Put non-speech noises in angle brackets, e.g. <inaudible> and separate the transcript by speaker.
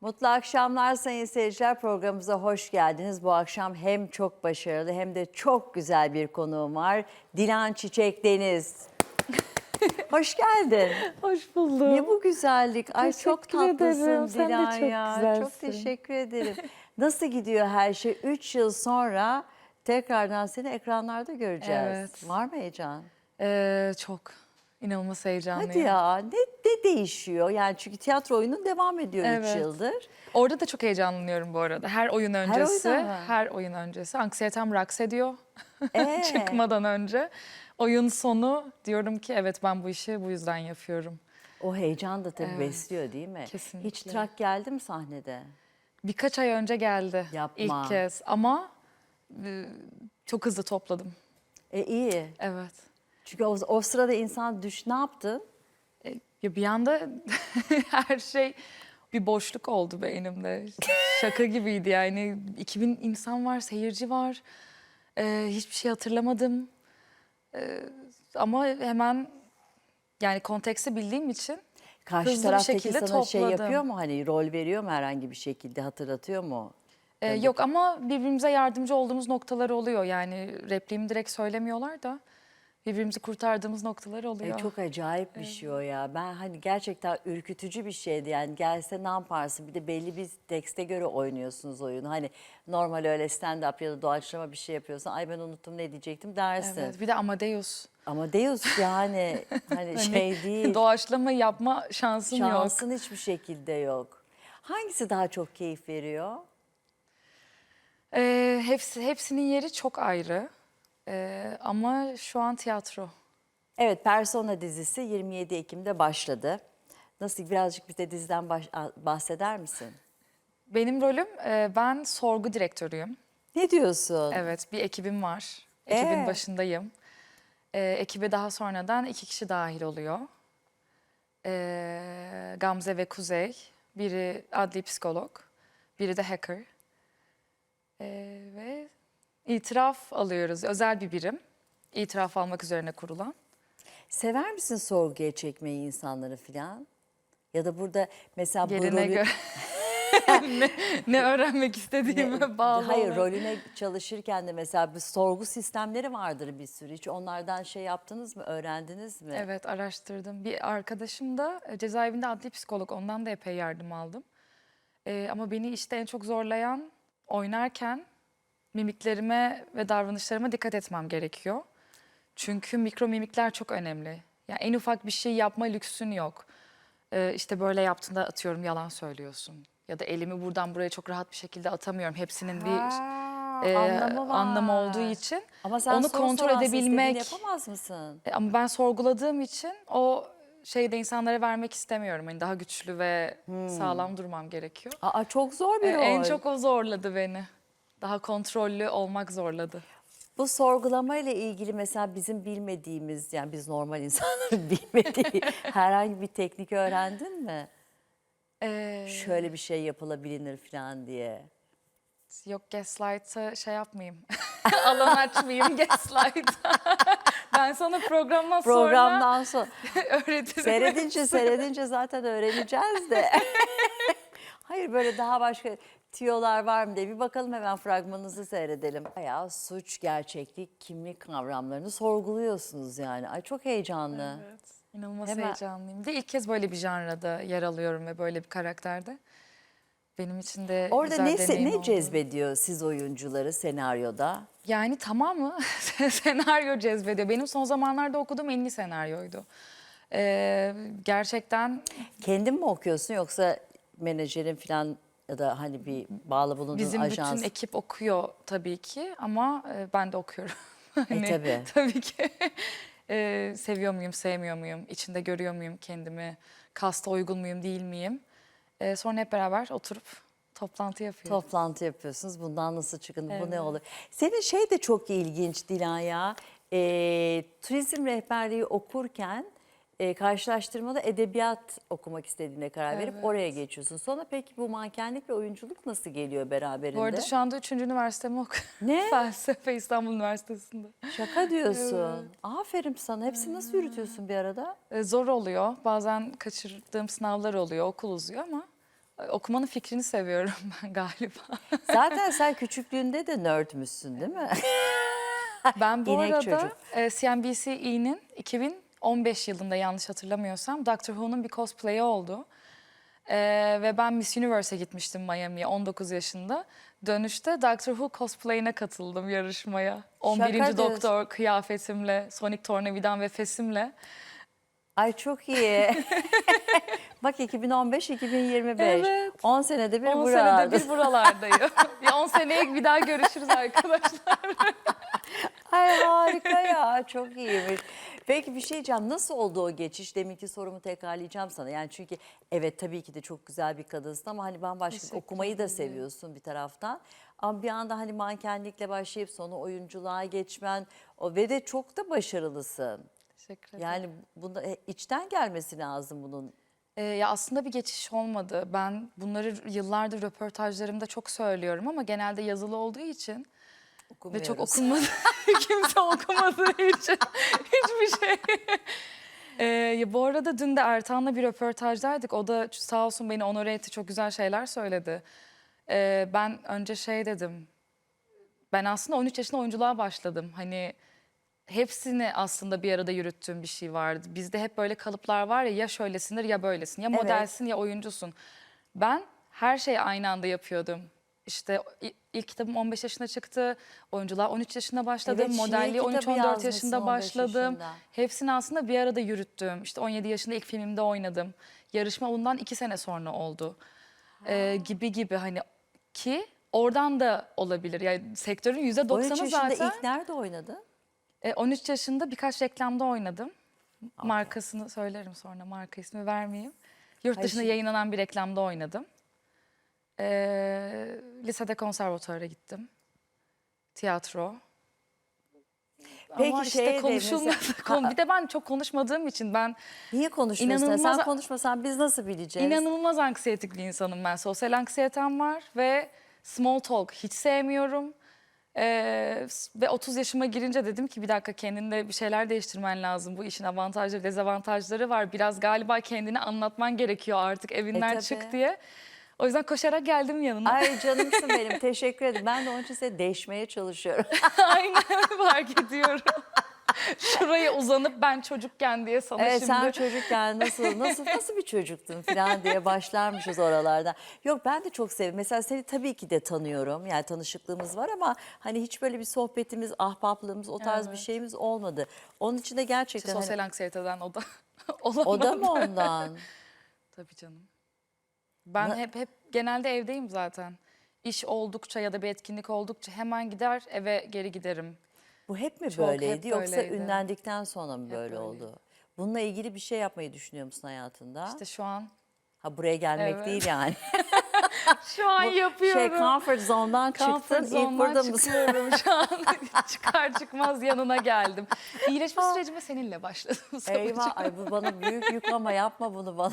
Speaker 1: Mutlu akşamlar sayın seyirciler. Programımıza hoş geldiniz. Bu akşam hem çok başarılı hem de çok güzel bir konuğum var. Dilan Çiçek Deniz. <laughs> hoş geldin.
Speaker 2: Hoş buldum.
Speaker 1: Ne bu güzellik? Ay çok
Speaker 2: Teşekkür
Speaker 1: tatlısın
Speaker 2: ederim. Sen de
Speaker 1: Dilan
Speaker 2: çok
Speaker 1: ya.
Speaker 2: güzelsin.
Speaker 1: Çok teşekkür ederim. Nasıl gidiyor her şey? Üç yıl sonra tekrardan seni ekranlarda göreceğiz.
Speaker 2: Evet.
Speaker 1: Var mı heyecan?
Speaker 2: Ee, çok inanılmaz heyecanlıyım.
Speaker 1: Hadi ya ne, ne değişiyor? Yani çünkü tiyatro oyunun devam ediyor üç
Speaker 2: Evet.
Speaker 1: yıldır.
Speaker 2: Orada da çok heyecanlanıyorum bu arada. Her oyun öncesi, her,
Speaker 1: oyunda mı?
Speaker 2: oyun öncesi. Anksiyetem raks <laughs> ediyor
Speaker 1: Ee?
Speaker 2: çıkmadan önce. Oyun sonu diyorum ki evet ben bu işi bu yüzden yapıyorum.
Speaker 1: O heyecan da tabii
Speaker 2: Evet,
Speaker 1: besliyor değil mi? Hiç
Speaker 2: kesinlikle.
Speaker 1: trak geldi mi sahnede?
Speaker 2: Birkaç ay önce geldi
Speaker 1: Yapma.
Speaker 2: ilk kez ama e, çok hızlı topladım.
Speaker 1: E iyi.
Speaker 2: Evet.
Speaker 1: Çünkü o, o sırada insan düş ne yaptın?
Speaker 2: E, Ya bir anda <laughs> her şey bir boşluk oldu beynimde. Şaka gibiydi yani. 2000 insan var, seyirci var. Ee, hiçbir şey hatırlamadım. Ee, ama hemen yani konteksti bildiğim için
Speaker 1: Karşı
Speaker 2: Hızlı bir
Speaker 1: taraftaki
Speaker 2: şekilde
Speaker 1: sana şey
Speaker 2: topladım.
Speaker 1: yapıyor mu? Hani rol veriyor mu herhangi bir şekilde hatırlatıyor mu?
Speaker 2: e, yok ama birbirimize yardımcı olduğumuz noktalar oluyor. Yani repliğimi direkt söylemiyorlar da birbirimizi kurtardığımız noktalar
Speaker 1: E,
Speaker 2: oluyor.
Speaker 1: çok acayip bir şey o ya. Ben hani gerçekten ürkütücü bir şeydi yani gelse ne yaparsın? Bir de belli bir tekste göre oynuyorsunuz oyunu. Hani normal öyle stand up ya da doğaçlama bir şey yapıyorsan ay ben unuttum ne diyecektim dersin.
Speaker 2: Evet, bir de Amadeus.
Speaker 1: Ama Deus yani <laughs> hani
Speaker 2: Hani
Speaker 1: şey değil.
Speaker 2: Doğaçlama yapma şansım yok.
Speaker 1: Şansın hiçbir şekilde yok. Hangisi daha çok keyif veriyor?
Speaker 2: Ee, hepsi hepsinin yeri çok ayrı. Ee, ama şu an tiyatro.
Speaker 1: Evet, Persona dizisi 27 Ekim'de başladı. Nasıl birazcık bize diziden baş- bahseder misin?
Speaker 2: Benim rolüm e, ben sorgu direktörüyüm.
Speaker 1: Ne diyorsun?
Speaker 2: Evet, bir ekibim var. Ekibin
Speaker 1: Ee?
Speaker 2: başındayım. Ee, ekibe daha sonradan iki kişi dahil oluyor. Ee, Gamze ve Kuzey. Biri adli psikolog, biri de hacker. Ee, itiraf alıyoruz. Özel bir birim. İtiraf almak üzerine kurulan.
Speaker 1: Sever misin sorguya çekmeyi insanları filan? Ya da burada mesela bu
Speaker 2: Yerine
Speaker 1: rolü-
Speaker 2: göre <laughs> ne, ne öğrenmek istediğime bağlı.
Speaker 1: Hayır,
Speaker 2: olarak.
Speaker 1: rolüne çalışırken de mesela bir sorgu sistemleri vardır bir sürü. Hiç onlardan şey yaptınız mı, öğrendiniz mi?
Speaker 2: Evet araştırdım. Bir arkadaşım da e, cezaevinde adli psikolog. Ondan da epey yardım aldım. Ee, ama beni işte en çok zorlayan oynarken mimiklerime ve davranışlarıma dikkat etmem gerekiyor. Çünkü mikro mimikler çok önemli. Yani en ufak bir şey yapma lüksün yok. Ee, işte böyle yaptığında atıyorum yalan söylüyorsun. Ya da elimi buradan buraya çok rahat bir şekilde atamıyorum. Hepsinin bir e,
Speaker 1: anlamı var.
Speaker 2: anlamı olduğu için
Speaker 1: Ama sen
Speaker 2: onu kontrol edebilmek
Speaker 1: yapamaz mısın?
Speaker 2: e, Ama ben sorguladığım için o şeyde insanlara vermek istemiyorum. Hani daha güçlü ve sağlam durmam gerekiyor.
Speaker 1: Aa, çok zor bir
Speaker 2: E,
Speaker 1: rol.
Speaker 2: en çok o zorladı beni. Daha kontrollü olmak zorladı.
Speaker 1: Bu sorgulama ile ilgili mesela bizim bilmediğimiz yani biz normal insanların <laughs> bilmediği <laughs> herhangi bir teknik öğrendin mi?
Speaker 2: Ee,
Speaker 1: Şöyle bir şey yapılabilir falan diye.
Speaker 2: yok gaslight'a şey yapmayayım. <laughs> Alan açmayayım gaslight. ben sana programdan,
Speaker 1: Programdan sonra
Speaker 2: sonra öğretirim.
Speaker 1: seyredince seyredince zaten öğreneceğiz de. Hayır böyle daha başka tiyolar var mı diye bir bakalım hemen fragmanınızı seyredelim. Bayağı suç, gerçeklik, kimlik kavramlarını sorguluyorsunuz yani. Ay çok heyecanlı.
Speaker 2: Evet, inanılmaz
Speaker 1: Hemen-
Speaker 2: heyecanlıyım. Bir de ilk kez böyle bir janrada yer alıyorum ve böyle bir karakterde. Benim için de
Speaker 1: Orada
Speaker 2: güzel
Speaker 1: ne,
Speaker 2: deneyim
Speaker 1: ne
Speaker 2: oldu.
Speaker 1: cezbediyor siz oyuncuları senaryoda?
Speaker 2: Yani tamamı <laughs> senaryo cezbediyor. Benim son zamanlarda okuduğum en iyi senaryoydu. Ee, gerçekten
Speaker 1: Kendin mi okuyorsun yoksa menajerin falan ya da hani bir bağlı bulunduğun
Speaker 2: bizim
Speaker 1: ajans?
Speaker 2: bütün ekip okuyor tabii ki ama e, ben de okuyorum. <laughs> Hani
Speaker 1: tabii. <laughs>
Speaker 2: Tabii ki. Ee, seviyor muyum, sevmiyor muyum? İçinde görüyor muyum kendimi? Kasta uygun muyum, değil miyim? Ee, sonra hep beraber oturup toplantı yapıyoruz.
Speaker 1: Toplantı yapıyorsunuz. Bundan nasıl çıkın? Bu ne
Speaker 2: Evet.
Speaker 1: olur? Senin şey de çok ilginç Dilan ya. Ee, turizm rehberliği okurken e, karşılaştırmada edebiyat okumak istediğine karar verip
Speaker 2: Evet.
Speaker 1: oraya geçiyorsun. Sonra peki bu mankenlik ve oyunculuk nasıl geliyor beraberinde?
Speaker 2: Bu arada şu anda üçüncü üniversitemi okuyorum.
Speaker 1: Ne? <laughs>
Speaker 2: Felsefe İstanbul Üniversitesi'nde.
Speaker 1: Şaka diyorsun. Aferin sana. Hepsini nasıl yürütüyorsun bir arada?
Speaker 2: E, Zor oluyor. Bazen kaçırdığım sınavlar oluyor. Okul uzuyor ama okumanın fikrini seviyorum <laughs> ben galiba.
Speaker 1: Zaten sen küçüklüğünde de nerdmüşsün değil mi?
Speaker 2: Ben bu <laughs>
Speaker 1: İnek
Speaker 2: arada
Speaker 1: çocuk.
Speaker 2: e, CNBC'nin 2015 yılında yanlış hatırlamıyorsam Doctor Who'nun bir cosplay'i oldu. E, ve ben Miss Universe'e gitmiştim Miami'ye 19 yaşında. Dönüşte Doctor Who cosplay'ine katıldım yarışmaya. 11.
Speaker 1: diyorsun.
Speaker 2: Doktor kıyafetimle, Sonic Tornavidan ve fesimle.
Speaker 1: Ay çok iyi. <laughs> Bak 2015-2025.
Speaker 2: Evet.
Speaker 1: 10 senede bir
Speaker 2: 10
Speaker 1: burada.
Speaker 2: senede bir buralardayım. <laughs> bir 10 seneye bir daha görüşürüz arkadaşlar. <laughs>
Speaker 1: Ay harika ya çok iyiymiş. Peki bir şey diyeceğim nasıl oldu o geçiş? Deminki sorumu tekrarlayacağım sana. Yani çünkü evet tabii ki de çok güzel bir kadınsın ama hani bambaşka okumayı da seviyorsun bir taraftan. Ama bir anda hani mankenlikle başlayıp sonra oyunculuğa geçmen o ve de çok da başarılısın.
Speaker 2: Teşekkür ederim.
Speaker 1: Yani bunda e, içten gelmesi lazım bunun.
Speaker 2: Ee, ya aslında bir geçiş olmadı. Ben bunları yıllardır röportajlarımda çok söylüyorum ama genelde yazılı olduğu için ve çok
Speaker 1: Okumuyoruz.
Speaker 2: okunmadı. <laughs> Kimse okumadığı için <laughs> hiçbir şey. Ee, ya bu arada dün de Ertan'la bir röportajdaydık. O da sağ olsun beni onore etti. Çok güzel şeyler söyledi. Ee, ben önce şey dedim. Ben aslında 13 yaşında oyunculuğa başladım. Hani hepsini aslında bir arada yürüttüğüm bir şey vardı. Bizde hep böyle kalıplar var ya ya şöylesindir ya böylesin. Ya
Speaker 1: Evet.
Speaker 2: modelsin ya oyuncusun. Ben her şeyi aynı anda yapıyordum. İşte ilk kitabım 15 yaşında çıktı. Oyunculuğa 13 yaşında başladım.
Speaker 1: Evet, kitabı
Speaker 2: 13-14
Speaker 1: yazmışsın
Speaker 2: yaşında
Speaker 1: 15
Speaker 2: başladım.
Speaker 1: yaşında.
Speaker 2: Hepsini aslında bir arada yürüttüm. İşte 17 yaşında ilk filmimde oynadım. Yarışma bundan 2 sene sonra oldu. Ee, gibi gibi hani ki oradan da olabilir. Yani sektörün
Speaker 1: 13
Speaker 2: %90'ı
Speaker 1: yaşında
Speaker 2: zaten.
Speaker 1: ilk nerede oynadın?
Speaker 2: E, 13 yaşında birkaç reklamda oynadım. Markasını söylerim sonra, marka ismi vermeyeyim. Yurt
Speaker 1: Hayır,
Speaker 2: dışında
Speaker 1: şimdi-
Speaker 2: yayınlanan bir reklamda oynadım. E, lisede konservatuara gittim. Tiyatro.
Speaker 1: Peki
Speaker 2: Ama işte konuşulmadı.
Speaker 1: mesela- <laughs> <laughs>
Speaker 2: Kon- bir de ben çok konuşmadığım için ben
Speaker 1: Niye konuşmuyorsun?
Speaker 2: İnanılmaz-
Speaker 1: Sen konuşmasan biz nasıl bileceğiz?
Speaker 2: inanılmaz anksiyetik bir insanım ben. Sosyal anksiyetem var ve small talk hiç sevmiyorum. Ee, ve 30 yaşıma girince dedim ki bir dakika kendinde bir şeyler değiştirmen lazım. Bu işin avantajları, dezavantajları var. Biraz galiba kendini anlatman gerekiyor artık evinden
Speaker 1: E, tabii.
Speaker 2: çık diye. O yüzden koşarak geldim yanına.
Speaker 1: Ay canımsın <laughs> benim teşekkür ederim. Ben de onun için seni değişmeye çalışıyorum. <laughs>
Speaker 2: Aynen fark ediyorum. Şuraya uzanıp ben çocukken diye sana
Speaker 1: evet
Speaker 2: şimdi.
Speaker 1: sen çocukken nasıl nasıl nasıl bir çocuktun falan diye başlarmışız oralardan. Yok ben de çok seviyorum. Mesela seni tabii ki de tanıyorum. Yani tanışıklığımız var ama hani hiç böyle bir sohbetimiz, ahbaplığımız o tarz bir
Speaker 2: Evet.
Speaker 1: şeyimiz olmadı. Onun için de gerçekten hani-
Speaker 2: Sosyal anksiyeteden o da olamadı.
Speaker 1: o da <laughs> mı ondan?
Speaker 2: Tabii canım. Ben hep hep genelde evdeyim zaten. İş oldukça ya da bir etkinlik oldukça hemen gider eve geri giderim.
Speaker 1: Bu hep mi
Speaker 2: Çok, hep
Speaker 1: böyleydi yoksa
Speaker 2: böyleydi.
Speaker 1: ünlendikten sonra mı böyle
Speaker 2: böyleydi.
Speaker 1: oldu? Bununla ilgili bir şey yapmayı düşünüyor musun hayatında?
Speaker 2: İşte şu an
Speaker 1: ha buraya gelmek
Speaker 2: Evet.
Speaker 1: değil yani. <laughs>
Speaker 2: şu an yapıyorum.
Speaker 1: Şey comfort zone'dan çıktın
Speaker 2: Comfort
Speaker 1: ilk
Speaker 2: zone'dan
Speaker 1: mısın?
Speaker 2: çıkıyorum şu an. <laughs> Çıkar çıkmaz yanına geldim. İyileşme sürecime seninle başladım. <laughs>
Speaker 1: Eyvah ay bu bana büyük yük ama yapma bunu bana.